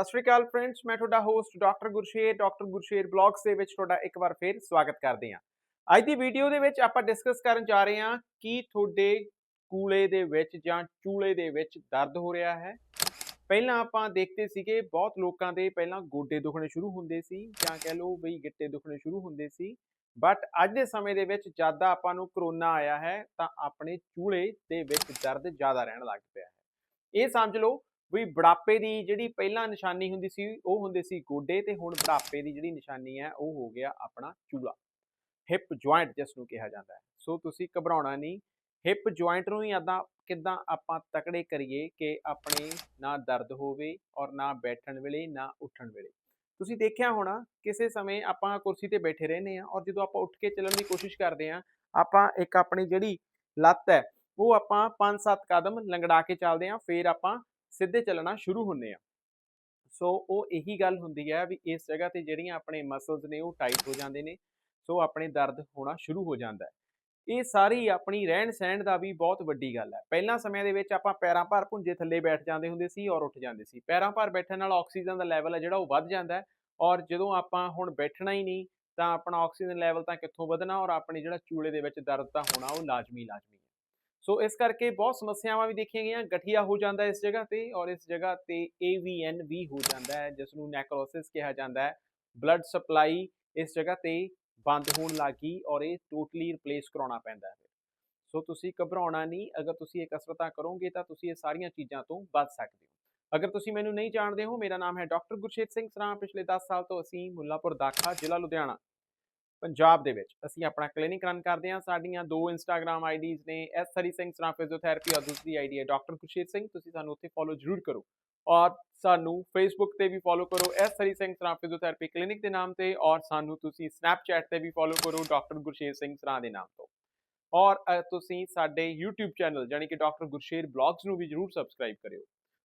ਸਤਿ ਸ਼੍ਰੀ ਅਕਾਲ ਫਰੈਂਡਸ ਮੈਂ ਤੁਹਾਡਾ host doctor Gursher doctor Gursher blogs ਦੇ ਵਿੱਚ ਤੁਹਾਡਾ ਇੱਕ ਵਾਰ ਫੇਰ ਸਵਾਗਤ ਕਰਦੇ ਹਾਂ। ਅੱਜ ਦੀ ਵੀਡੀਓ ਦੇ ਵਿੱਚ ਆਪਾਂ ਡਿਸਕਸ ਕਰਨ ਜਾ ਰਹੇ ਹਾਂ ਕਿ ਤੁਹਾਡੇ ਕੂਲੇ ਦੇ ਵਿੱਚ ਜਾਂ ਚੂਲੇ ਦੇ ਵਿੱਚ ਦਰਦ ਹੋ ਰਿਹਾ ਹੈ। ਪਹਿਲਾਂ ਆਪਾਂ ਦੇਖਦੇ ਸੀਗੇ, ਬਹੁਤ ਲੋਕਾਂ ਦੇ ਪਹਿਲਾਂ ਗੋਡੇ ਦੁਖਣੇ ਸ਼ੁਰੂ ਹੁੰਦੇ ਸੀ, ਜਾਂ ਕਹਿ ਲਓ ਬਈ ਗਿੱਟੇ ਦੁਖਣੇ ਸ਼ੁਰੂ ਹੁੰਦੇ ਸੀ। ਬਟ ਅੱਜ ਦੇ ਸਮੇਂ ਦੇ ਵਿੱਚ ਜਦ ਆਪਾਂ ਨੂੰ ਕਰੋਨਾ ਆਇਆ ਹੈ, ਤਾਂ ਆਪਣੇ ਚੂਲੇ ਦੇ ਵਿੱਚ ਦਰਦ ਜ਼ਿਆਦਾ ਰਹਿਣ ਲੱਗ ਪਿਆ ਹੈ। ਇਹ ਸਮਝ ਲਓ ਵੀ ਬੁਢਾਪੇ ਦੀ ਜਿਹੜੀ ਪਹਿਲਾਂ ਨਿਸ਼ਾਨੀ ਹੁੰਦੀ ਸੀ, ਉਹ ਹੁੰਦੇ ਸੀ ਗੋਡੇ ਤੇ ਹੁਣ ਬੁਢਾਪੇ ਦੀ ਜਿਹੜੀ ਨਿਸ਼ਾਨੀ ਹੈ, ਉਹ ਹੋ ਗਿਆ ਆਪਣਾ ਚੂਲਾ। ਹਿਪ ਜੁਆਇੰਟ ਜਿਸ ਨੂੰ ਕਿਹਾ ਜਾਂਦਾ ਹੈ। ਸੋ ਤੁਸੀਂ ਘਬਰਾਉਣਾ ਨਹੀਂ, ਹਿਪ ਜੁਆਇੰਟ ਨੂੰ ਹੀ ਆਦਾ, ਕਿਦਾਂ ਆਪਾਂ ਤਕੜੇ ਕਰੀਏ ਕਿ ਆਪਣੇ ਨਾ ਦਰਦ ਹੋਵੇ ਔਰ ਨਾ ਬੈਠਣ ਵੇਲੇ, ਨਾ ਉੱਠਣ ਵੇਲੇ। ਤੁਸੀਂ ਦੇਖਿਆ ਹੋਣਾ, ਕਿਸੇ ਸਮੇਂ ਆਪਾਂ ਕੁਰਸੀ ਤੇ ਬੈਠੇ ਰਹਿੰਦੇ ਆ ਔਰ ਜਦੋਂ ਆਪਾਂ ਉੱਠ ਕੇ ਚੱਲਣ ਦੀ ਕੋਸ਼ਿਸ਼ ਕਰਦੇ ਆ ਆਪਾਂ ਇੱਕ ਆਪਣੀ ਜਿਹੜੀ ਲੱਤ ਹੈ, ਉਹ ਆਪਾਂ 5-7 ਕਦਮ ਲੰਗੜਾ ਕੇ ਚੱਲਦੇ ਆ ਫਿਰ ਆਪਾਂ ਸਿੱਧੇ ਚੱਲਣਾ ਸ਼ੁਰੂ ਹੁੰਨੇ ਆ। ਸੋ ਉਹ ਇਹੀ ਗੱਲ ਹੁੰਦੀ ਹੈ ਵੀ ਇਸ ਜਗ੍ਹਾ ਤੇ ਜਿਹੜੀਆਂ ਆਪਣੇ ਮਸਲਸ ਨੇ ਉਹ ਟਾਈਟ ਹੋ ਜਾਂਦੇ ਨੇ, ਸੋ ਆਪਣੇ ਦਰਦ ਹੋਣਾ ਸ਼ੁਰੂ ਹੋ ਜਾਂਦਾ ਹੈ। ਇਹ ਸਾਰੀ ਆਪਣੀ ਰਹਿਣ ਸਹਿਣ ਦਾ ਵੀ ਬਹੁਤ ਵੱਡੀ ਗੱਲ ਹੈ। ਪਹਿਲਾਂ ਸਮਿਆਂ ਦੇ ਵਿੱਚ ਆਪਾਂ ਪੈਰਾਂ ਭਾਰ ਭੁੰਜੇ ਥੱਲੇ ਬੈਠ ਜਾਂਦੇ ਹੁੰਦੇ ਸੀ ਔਰ ਉੱਠ ਜਾਂਦੇ ਸੀ। ਪੈਰਾਂ ਭਾਰ ਬੈਠਣ ਨਾਲ ਆਕਸੀਜਨ ਦਾ ਲੈਵਲ ਹੈ ਜਿਹੜਾ ਉਹ ਵੱਧ ਜਾਂਦਾ ਹੈ ਔਰ ਜਦੋਂ ਆਪਾਂ ਹੁਣ ਬੈਠਣਾ ਹੀ ਨਹੀਂ ਤਾਂ ਆਪਣਾ ਆਕਸੀਜਨ ਲੈਵਲ ਤਾਂ ਕਿੱਥੋਂ ਵਧਣਾ ਔਰ ਆਪਣੇ ਜਿਹੜਾ ਚੂਲੇ ਦੇ ਵਿੱਚ ਦਰਦ ਤਾਂ ਹੋਣਾ ਉਹ ਲਾਜ਼ਮੀ ਲਾਜ਼ਮੀ ਸੋ ਇਸ ਕਰਕੇ ਬਹੁਤ ਸਮੱਸਿਆਵਾਂ ਵੀ ਦੇਖੀਆਂ ਗਈਆਂ, ਗਠੀਆ ਹੋ ਜਾਂਦਾ ਇਸ ਜਗ੍ਹਾ ਤੇ ਔਰ ਇਸ ਜਗ੍ਹਾ ਤੇ AVN ਵੀ ਹੋ ਜਾਂਦਾ ਹੈ ਜਿਸ ਨੂੰ ਨੈਕਰੋਸਿਸ ਕਿਹਾ ਜਾਂਦਾ ਹੈ। ਬਲੱਡ ਸਪਲਾਈ ਇਸ ਜਗ੍ਹਾ ਤੇ ਬੰਦ ਹੋਣ ਲੱਗੀ ਔਰ ਇਹ ਟੋਟਲੀ ਰਿਪਲੇਸ ਕਰਾਉਣਾ ਪੈਂਦਾ ਹੈ। ਸੋ ਤੁਸੀਂ ਘਬਰਾਉਣਾ ਨਹੀਂ, ਅਗਰ ਤੁਸੀਂ ਇਹ ਕਸਰਤਾਂ ਕਰੋਗੇ ਤਾਂ ਤੁਸੀਂ ਇਹ ਸਾਰੀਆਂ ਚੀਜ਼ਾਂ ਤੋਂ ਬਚ ਸਕਦੇ ਹੋ। ਅਗਰ ਤੁਸੀਂ ਮੈਨੂੰ ਨਹੀਂ ਜਾਣਦੇ ਹੋ, ਮੇਰਾ ਨਾਮ ਹੈ ਡਾਕਟਰ ਗੁਰਸ਼ੇਤ ਸਿੰਘ ਸਰਾਂ। ਪਿਛਲੇ 10 ਸਾਲ ਤੋਂ ਅਸੀਂ ਮੁੱਲਾਪੁਰ ਦਾਖਾ ਜ਼ਿਲ੍ਹਾ ਲੁਧਿਆਣਾ ਪੰਜਾਬ ਦੇ ਵਿੱਚ। ਅਸੀਂ ਆਪਣਾ ਕਲੀਨਿਕ ਰਨ ਕਰਦੇ ਹਾਂ। ਸਾਡੀਆਂ ਦੋ ਇੰਸਟਾਗ੍ਰam ਆਈਡੀਜ਼ ਨੇ ਐਸ ਹਰੀ ਸਿੰਘ ਸਰਾਂ ਫਿਜ਼ੀਓਥੈਰੇਪੀ ਔਰ ਦੂਸਰੀ ਆਈਡੀ ਹੈ ਡਾਕਟਰ ਗੁਰਸ਼ੇਤ ਸਿੰਘ। ਤੁਸੀਂ ਸਾਨੂੰ ਉੱਥੇ ਫੋਲੋ ਜ਼ਰੂਰ ਕਰੋ। ਔਰ ਸਾਨੂੰ ਫੇਸਬੁੱਕ ਤੇ ਵੀ ਫੋਲੋ ਕਰੋ S Hari Singh Sran physiotherapy clinic ਦੇ ਨਾਮ ਤੇ। ਔਰ ਸਾਨੂੰ ਤੁਸੀਂ ਸਨੈਪਚੈਟ ਤੇ ਵੀ ਫੋਲੋ ਕਰੋ ਡਾਕਟਰ ਗੁਰਸ਼ੇਰ ਸਿੰਘ ਸਰਾਂ ਦੇ ਨਾਮ ਤੋਂ। ਔਰ ਤੁਸੀਂ ਸਾਡੇ YouTube ਚੈਨਲ ਯਾਨੀ ਕਿ ਡਾਕਟਰ ਗੁਰਸ਼ੇਰ ਬਲੌਗਸ ਨੂੰ ਵੀ ਜਰੂਰ ਸਬਸਕ੍ਰਾਈਬ ਕਰਿਓ।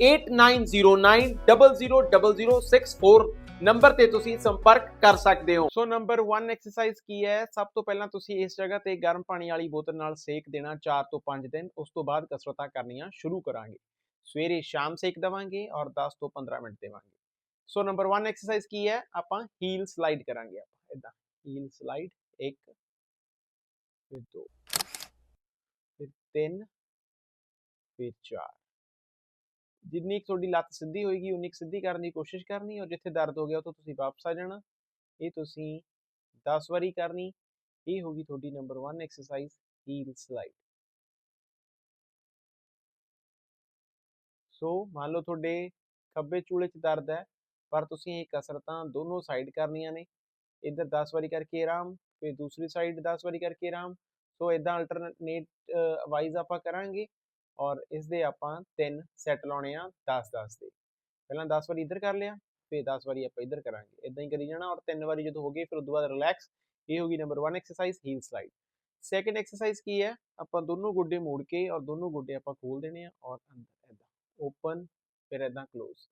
8909000064 ਨੰਬਰ ਤੇ ਤੁਸੀਂ ਸੰਪਰਕ ਕਰ ਸਕਦੇ ਹੋ। ਸੋ ਨੰਬਰ 1 ਐਕਸਰਸਾਈਜ਼ ਕੀ ਹੈ? ਸਭ ਤੋਂ ਪਹਿਲਾਂ ਤੁਸੀਂ ਇਸ ਜਗ੍ਹਾ ਤੇ ਗਰਮ ਪਾਣੀ ਵਾਲੀ ਬੋਤਲ ਨਾਲ ਸੇਕ ਦੇਣਾ 4 ਤੋਂ 5 ਦਿਨ। ਉਸ ਤੋਂ ਬਾਅਦ ਕਸਰਤਾਂ ਕਰਨੀਆਂ ਸ਼ੁਰੂ ਕਰਾਂਗੇ। ਸਵੇਰੇ ਸ਼ਾਮ ਸੇਕ ਦਵਾਂਗੇ ਔਰ 10 ਤੋਂ 15 ਮਿੰਟ ਦੇਵਾਂਗੇ। ਸੋ ਨੰਬਰ 1 ਐਕਸਰਸਾਈਜ਼ ਕੀ ਹੈ? ਆਪਾਂ ਹੀਲ ਸਲਾਈਡ ਕਰਾਂਗੇ ਆਪਾਂ ਇਦਾਂ ਹੀਲ ਸਲਾਈਡ 1 ਫਿਰ 2 ਫਿਰ 3 ਫਿਰ 4 ਜਿੰਨੀ ਕੁ ਤੁਹਾਡੀ ਲੱਤ ਸਿੱਧੀ ਹੋਏਗੀ, ਉਨੀ ਕੁ ਸਿੱਧੀ ਕਰਨ ਦੀ ਕੋਸ਼ਿਸ਼ ਕਰਨੀ ਔਰ ਜਿੱਥੇ ਦਰਦ ਹੋ ਗਿਆ, ਉੱਥੋਂ ਤੁਸੀਂ ਵਾਪਸ ਆ ਜਾਣਾ। ਇਹ ਤੁਸੀਂ 10 ਵਾਰੀ ਕਰਨੀ। ਇਹ ਹੋਗੀ ਤੁਹਾਡੀ number 1 exercise heel slide so ਮੰਨ ਲਓ ਤੁਹਾਡੇ ਖੱਬੇ ਚੂਲੇ 'ਚ ਦਰਦ ਹੈ, ਪਰ ਤੁਸੀਂ ਇਹ ਕਸਰਤਾਂ ਦੋਨੋਂ ਸਾਈਡ ਕਰਨੀਆਂ ਨੇ। ਇੱਧਰ 10 ਵਾਰੀ ਕਰਕੇ ਆਰਾਮ, ਫਿਰ ਦੂਸਰੀ ਸਾਈਡ 10 ਵਾਰੀ ਕਰਕੇ ਆਰਾਮ। ਸੋ ਇਦਾਂ ਅਲਟਰਨੇਟ ਵਾਈਜ਼ ਆਪਾਂ ਕਰਾਂਗੇ। ਔਰ ਇਸ ਦੇ ਆਪਾਂ ਤਿੰਨ ਸੈੱਟ ਲਾਉਣੇ ਆ 10 10 ਦੇ। ਪਹਿਲਾਂ 10 ਵਾਰੀ ਇੱਧਰ ਕਰ ਲਿਆ, ਫਿਰ 10 ਵਾਰੀ ਆਪਾਂ ਇੱਧਰ ਕਰਾਂਗੇ। ਇਦਾਂ ਹੀ ਕਰੀ ਜਾਣਾ ਔਰ ਤਿੰਨ ਵਾਰੀ ਜਦੋਂ ਹੋ ਗਏ, ਫਿਰ ਉਸ ਤੋਂ ਬਾਅਦ ਰਿਲੈਕਸ ਇਹ ਹੋਗੀ number 1 exercise heel slide second exercise ਕੀ ਹੈ? ਆਪਾਂ ਦੋਨੋਂ ਗੋਡੇ ਮੋੜ ਕੇ ਔਰ ਦੋਨੋਂ ਗੋਡੇ ਆਪਾਂ ਖੋਲ ਦੇਣੇ ਆ ਔਰ ਅੰਦਰ ਇਦਾਂ ਓਪਨ ਫਿਰ ਇਦਾਂ ਕਲੋਜ਼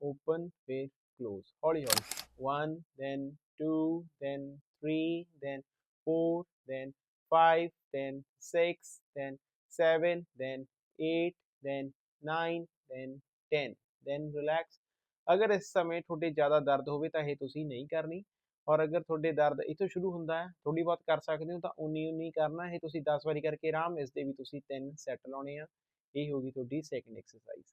ਓਪਨ ਫਿਰ ਕਲੋਜ਼ ਹੌਲੀ ਹੌਲੀ। 1 then 2 then 3 then 4 then 5 then 6 then 7 then 8 then 9 then 10 then relax. ਅਗਰ ਇਸ ਸਮੇਂ ਤੁਹਾਡੇ ਜ਼ਿਆਦਾ ਦਰਦ ਹੋਵੇ ਤਾਂ ਇਹ ਤੁਸੀਂ ਨਹੀਂ ਕਰਨੀ। ਔਰ ਅਗਰ ਤੁਹਾਡੇ ਦਰਦ ਇੱਥੋਂ ਸ਼ੁਰੂ ਹੁੰਦਾ ਹੈ ਥੋੜੀ ਬਹੁਤ ਕਰ ਸਕਦੇ ਹੋ ਤਾਂ ਉਨੀ ਉਨੀ ਕਰਨਾ। ਇਹ ਤੁਸੀਂ 10 ਵਾਰੀ ਕਰਕੇ ਆਰਾਮ, ਇਸ ਦੇ ਵੀ ਤੁਸੀਂ ਤਿੰਨ ਸੈੱਟ ਲਾਉਣੇ ਆ। ਇਹ ਹੋਗੀ ਤੁਹਾਡੀ ਸੈਕੰਡ ਐਕਸਰਸਾਈਜ਼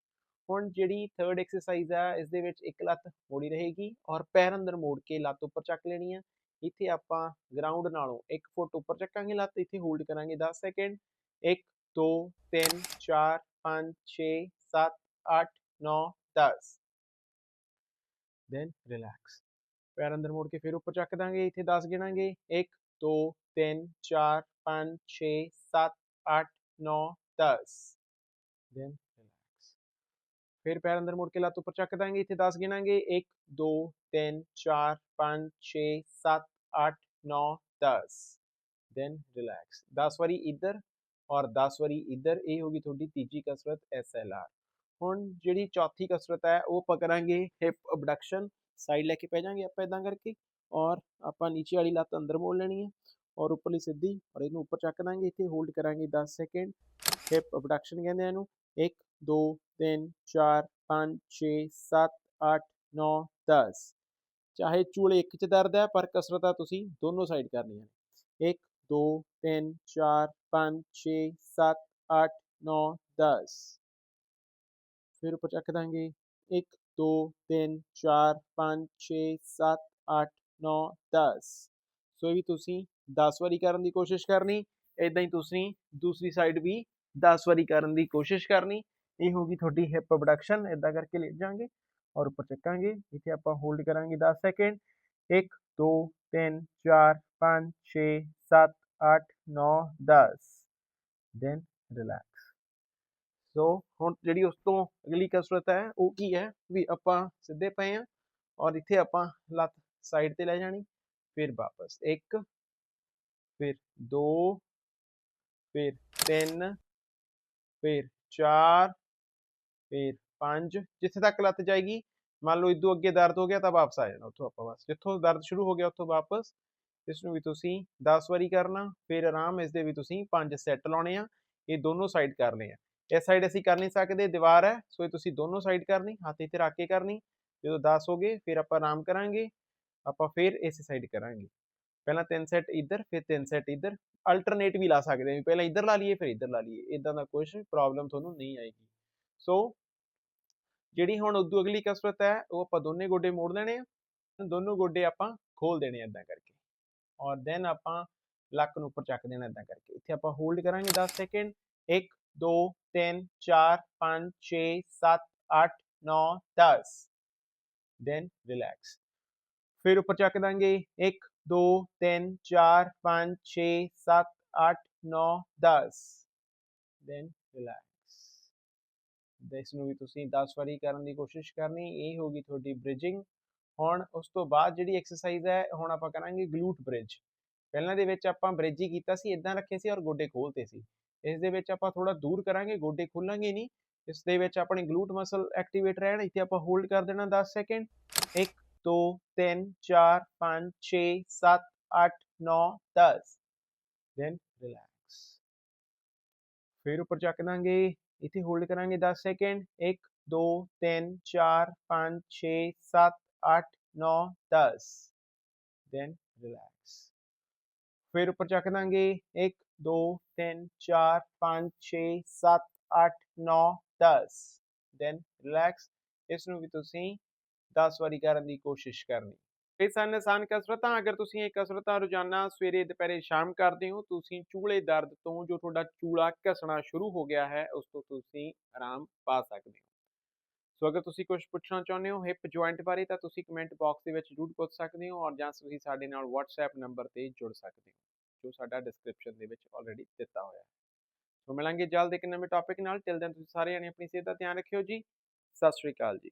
ਹੁਣ ਜਿਹੜੀ ਥਰਡ ਐਕਸਰਸਾਈਜ਼ ਆ, ਇਸ ਦੇ ਵਿੱਚ ਇੱਕ ਲੱਤ ਮੋੜੀ ਰਹੇਗੀ ਔਰ ਪੈਰ ਅੰਦਰ ਮੋੜ ਕੇ ਲੱਤ ਉੱਪਰ ਚੱਕ ਲੈਣੀ ਆ। ਇੱਥੇ ਆਪਾਂ ਗਰਾਊਂਡ ਨਾਲੋਂ 1 ਫੁੱਟ ਉੱਪਰ ਚੱਕਾਂਗੇ ਲੱਤ, ਇੱਥੇ ਹੋਲਡ ਕਰਾਂਗੇ 10 ਸੈਕਿੰਡ 1 2 3 4 5 6 7 8 9 10 ਦੈਨ ਰਿਲੈਕਸ ਪੈਰ ਅੰਦਰ ਮੋੜ ਕੇ ਫਿਰ ਉੱਪਰ ਚੱਕ ਦਾਂਗੇ ਇੱਥੇ 10 ਗਿਣਾਂਗੇ 1 2 3 4 5 6 7 8 9 10 ਦੈਨ ਰਿਲੈਕਸ ਫਿਰ ਪੈਰ ਅੰਦਰ ਮੁੜ ਕੇ ਲੱਤ ਉੱਪਰ ਚੱਕ ਦਾਂਗੇ ਇੱਥੇ 10 ਗਿਣਾਂਗੇ 1 2 3 4 5 6 7 8 9 10 ਦੈਨ ਰਿਲੈਕਸ 10 ਵਾਰੀ ਇੱਧਰ ਔਰ 10 ਵਾਰੀ ਇੱਧਰ ਇਹ ਹੋ ਗਈ ਤੁਹਾਡੀ ਤੀਜੀ ਕਸਰਤ SLR ਹੁਣ ਜਿਹੜੀ ਚੌਥੀ ਕਸਰਤ ਹੈ, ਉਹ ਪਕੜਾਂਗੇ ਕਰਾਂਗੇ ਹਿਪ ਅਬਡਕਸ਼ਨ ਸਾਈਡ ਲੈ ਕੇ ਪੈ ਜਾਾਂਗੇ ਆਪਾਂ ਇਦਾਂ ਕਰਕੇ ਔਰ ਆਪਾਂ ਨੀਚੇ ਵਾਲੀ ਲੱਤ ਅੰਦਰ ਮੋੜ ਲੈਣੀ ਹੈ ਔਰ ਉੱਪਰਲੀ ਸਿੱਧੀ ਔਰ ਇਹਨੂੰ ਉੱਪਰ ਚੱਕ ਦਾਂਗੇ, ਇੱਥੇ ਹੋਲਡ ਕਰਾਂਗੇ 10 ਸੈਕਿੰਡ ਹਿਪ ਅਬਡਕਸ਼ਨ ਕਹਿੰਦੇ ਆ ਇਹਨੂੰ 1 2 3 4 5 6 7 8 9 10 ਚਾਹੇ ਚੂਲੇ ਇੱਕ ਚ ਦਰਦ ਹੈ, ਪਰ ਕਸਰਤਾਂ ਤੁਸੀਂ ਦੋਨੋਂ ਸਾਈਡ ਕਰਨੀਆਂ ਨੇ। 1 2 3 4 5 6 7 8 9 10 ਫਿਰ ਉੱਪਰ ਚੱਕ ਦਾਂਗੇ। 1 2 3 4 5 6 7 8 9 10 ਸੋ ਇਹ ਵੀ ਤੁਸੀਂ 10 ਵਾਰੀ ਕਰਨ ਦੀ ਕੋਸ਼ਿਸ਼ ਕਰਨੀ। ਇਦਾਂ ਹੀ ਤੁਸੀਂ ਦੂਸਰੀ ਸਾਈਡ ਵੀ 10 ਵਾਰੀ ਕਰਨ ਦੀ ਕੋਸ਼ਿਸ਼ ਕਰਨੀ। ਇਹ ਹੋਗੀ ਤੁਹਾਡੀ ਹਿਪ ਅਬਡਕਸ਼ਨ ਇਦਾਂ ਕਰਕੇ ਲੇਟ ਜਾਾਂਗੇ ਔਰ ਉੱਪਰ ਚੱਕਾਂਗੇ। ਇੱਥੇ ਆਪਾਂ ਹੋਲਡ ਕਰਾਂਗੇ 10 ਸੈਕਿੰਡ 1 2 3 4 5 6 7 8 9 10 ਦੈਨ ਰਿਲੈਕਸ ਸੋ ਹੁਣ ਜਿਹੜੀ ਉਸ ਤੋਂ ਅਗਲੀ ਕਸਰਤ ਹੈ, ਉਹ ਕੀ ਹੈ? ਵੀ ਆਪਾਂ ਸਿੱਧੇ ਪਏ ਆ ਔਰ ਇੱਥੇ ਆਪਾਂ ਲੱਤ ਸਾਈਡ ਤੇ ਲੈ ਜਾਣੀ, ਫਿਰ ਵਾਪਸ। 1 ਫਿਰ 2 ਫਿਰ 3 ਫਿਰ 4 ਫਿਰ 5 ਜਿੱਥੇ ਤੱਕ ਲੱਤ ਜਾਏਗੀ, ਮੰਨ ਲਓ ਇਦੋਂ ਅੱਗੇ ਦਰਦ ਹੋ ਗਿਆ ਤਾਂ ਵਾਪਸ ਆ ਜਾਣਾ, ਉੱਥੋਂ ਆਪਾਂ ਬਸ। ਜਿੱਥੋਂ ਦਰਦ ਸ਼ੁਰੂ ਹੋ ਗਿਆ, ਉੱਥੋਂ ਵਾਪਸ ਇਸ ਨੂੰ ਵੀ ਤੁਸੀਂ 10 ਵਾਰੀ ਕਰਨਾ, ਫਿਰ ਆਰਾਮ ਇਸ ਦੇ ਵੀ ਤੁਸੀਂ 5 ਸੈੱਟ ਲਾਉਣੇ ਆ, ਇਹ ਦੋਨੋਂ ਸਾਈਡ ਕਰਨੇ ਆ। ਇਸ ਸਾਈਡ ਅਸੀਂ ਕਰ ਨਹੀਂ ਸਕਦੇ, ਦੀਵਾਰ ਹੈ, ਸੋ ਇਹ ਤੁਸੀਂ ਦੋਨੋਂ ਸਾਈਡ ਕਰਨੀ, ਹੱਥ ਇੱਥੇ ਰੱਖ ਕੇ ਕਰਨੀ, ਜਦੋਂ 10 ਹੋ ਗਏ, ਫਿਰ ਆਪਾਂ ਆਰਾਮ ਕਰਾਂਗੇ, ਆਪਾਂ ਫਿਰ ਇਸੇ ਸਾਈਡ ਕਰਾਂਗੇ। ਪਹਿਲਾਂ ਤਿੰਨ ਸੈੱਟ ਇੱਧਰ, ਫਿਰ ਤਿੰਨ ਸੈੱਟ ਇੱਧਰ ਅਲਟਰਨੇਟ ਵੀ ਲਾ ਸਕਦੇ ਹਾਂ, ਪਹਿਲਾਂ ਇੱਧਰ ਲਾ ਲਈਏ, ਫਿਰ ਇੱਧਰ ਲਾ ਲਈਏ ਇਦਾਂ ਦਾ ਕੁਝ ਪ੍ਰੋਬਲਮ ਤੁਹਾਨੂੰ ਨਹੀਂ ਆਏਗੀ। ਸੋ ਜਿਹੜੀ ਹੁਣ ਉਦੋਂ ਅਗਲੀ ਕਸਰਤ ਹੈ, ਉਹ ਆਪਾਂ ਦੋਨੇ ਗੋਡੇ ਮੋੜ ਲੈਣੇ ਆ, ਦੋਨੋਂ ਗੋਡੇ ਆਪਾਂ ਖੋਲ ਦੇਣੇ ਇਦਾਂ ਕਰਕੇ। ਔਰ ਦੈਨ ਆਪਾਂ ਲੱਕ ਨੂੰ ਉੱਪਰ ਚੱਕ ਦੇਣਾ ਇਦਾਂ ਕਰਕੇ ਇੱਥੇ ਆਪਾਂ ਹੋਲਡ ਕਰਾਂਗੇ 10 ਸੈਕਿੰਡ 1 2 3 4 5 6 7 8 9 10 ਦੈਨ ਰਿਲੈਕਸ ਫਿਰ ਉੱਪਰ ਚੱਕ ਦਾਂਗੇ 1 2 3 4 5 6 7 8 9 10 ਦੈਨ ਰਿਲੈਕਸ ਇਸ ਨੂੰ ਵੀ ਤੁਸੀਂ 10 ਵਾਰੀ ਕਰਨ ਦੀ ਕੋਸ਼ਿਸ਼ ਕਰਨੀ ਇਹ ਹੋਗੀ ਤੁਹਾਡੀ ਬ੍ਰਿਜਿੰਗ ਹੁਣ ਉਸ ਤੋਂ ਬਾਅਦ ਜਿਹੜੀ ਐਕਸਰਸਾਈਜ਼ ਹੈ, ਹੁਣ ਆਪਾਂ ਕਰਾਂਗੇ ਗਲੂਟ ਬ੍ਰਿਜ ਪਹਿਲਾਂ ਦੇ ਵਿੱਚ ਆਪਾਂ ਬ੍ਰਿਜ ਹੀ ਕੀਤਾ ਸੀ ਇਦਾਂ ਰੱਖੇ ਸੀ ਔਰ ਗੋਡੇ ਖੋਲਤੇ ਸੀ। ਇਸ ਦੇ ਵਿੱਚ ਆਪਾਂ ਥੋੜਾ ਦੂਰ ਕਰਾਂਗੇ, ਗੋਡੇ ਖੋਲਾਂਗੇ ਨਹੀਂ। ਇਸ ਦੇ ਵਿੱਚ ਆਪਣੇ ਗਲੂਟ ਮਸਲ ਐਕਟੀਵੇਟ ਰਹਿਣ, ਇੱਥੇ ਆਪਾਂ ਹੋਲਡ ਕਰ ਦੇਣਾ 10 ਸੈਕਿੰਡ 1 2 3 4 5 6 7 8 9 10 ਦੈਨ ਰਿਲੈਕਸ ਫਿਰ ਉੱਪਰ ਚੱਕ ਦਾਂਗੇ, ਇੱਥੇ ਹੋਲਡ ਕਰਾਂਗੇ 10 ਸੈਕਿੰਡ 1 2 3 4 5 6 7 8 9 10 ਦੈਨ ਰਿਲੈਕਸ ਫਿਰ ਉੱਪਰ ਚੱਕ ਦਾਂਗੇ। 1 2 3 4 5 6 7 8 9 10 ਦੈਨ ਰਿਲੈਕਸ ਇਸ ਨੂੰ ਵੀ ਤੁਸੀਂ 10 ਵਾਰੀ ਕਰਨ ਦੀ ਕੋਸ਼ਿਸ਼ ਕਰਨੀ। ਇਹ ਸਨ ਆਸਾਨ ਕਸਰਤਾਂ। ਅਗਰ ਤੁਸੀਂ ਇਹ ਕਸਰਤਾਂ ਰੋਜ਼ਾਨਾ ਸਵੇਰੇ, ਦੁਪਹਿਰੇ, ਸ਼ਾਮ ਕਰਦੇ ਹੋ, ਤੁਸੀਂ ਚੂਲੇ ਦਰਦ ਤੋਂ ਜੋ ਤੁਹਾਡਾ ਚੂਲਾ ਘਸਣਾ ਸ਼ੁਰੂ ਹੋ ਗਿਆ ਹੈ, ਉਸ ਤੋਂ ਤੁਸੀਂ ਆਰਾਮ ਪਾ ਸਕਦੇ ਹੋ। ਸੋ ਅਗਰ ਤੁਸੀਂ ਕੁਝ ਪੁੱਛਣਾ ਚਾਹੁੰਦੇ ਹੋ ਹਿਪ ਜੁਆਇੰਟ ਬਾਰੇ, ਤਾਂ ਤੁਸੀਂ ਕਮੈਂਟ ਬਾਕਸ ਦੇ ਵਿੱਚ ਜ਼ਰੂਰ ਪੁੱਛ ਸਕਦੇ ਹੋ ਔਰ ਜਾਂ ਤੁਸੀਂ ਸਾਡੇ ਨਾਲ WhatsApp ਨੰਬਰ ਤੇ ਜੁੜ ਸਕਦੇ ਹੋ, ਜੋ ਸਾਡਾ ਡਿਸਕ੍ਰਿਪਸ਼ਨ ਦੇ ਵਿੱਚ ਆਲਰੇਡੀ ਦਿੱਤਾ ਹੋਇਆ ਹੈ। ਸੋ ਮਿਲਾਂਗੇ ਜਲਦ ਇੱਕ ਨਵੇਂ ਟੌਪਿਕ ਨਾਲ। ਟਿਲ ਦੈਨ ਤੁਸੀਂ ਸਾਰੇ ਜਣੇ ਆਪਣੀ ਸਿਹਤ ਦਾ ਧਿਆਨ ਰੱਖਿਓ ਜੀ। ਸਤਿ ਸ਼੍ਰੀ ਅਕਾਲ ਜੀ।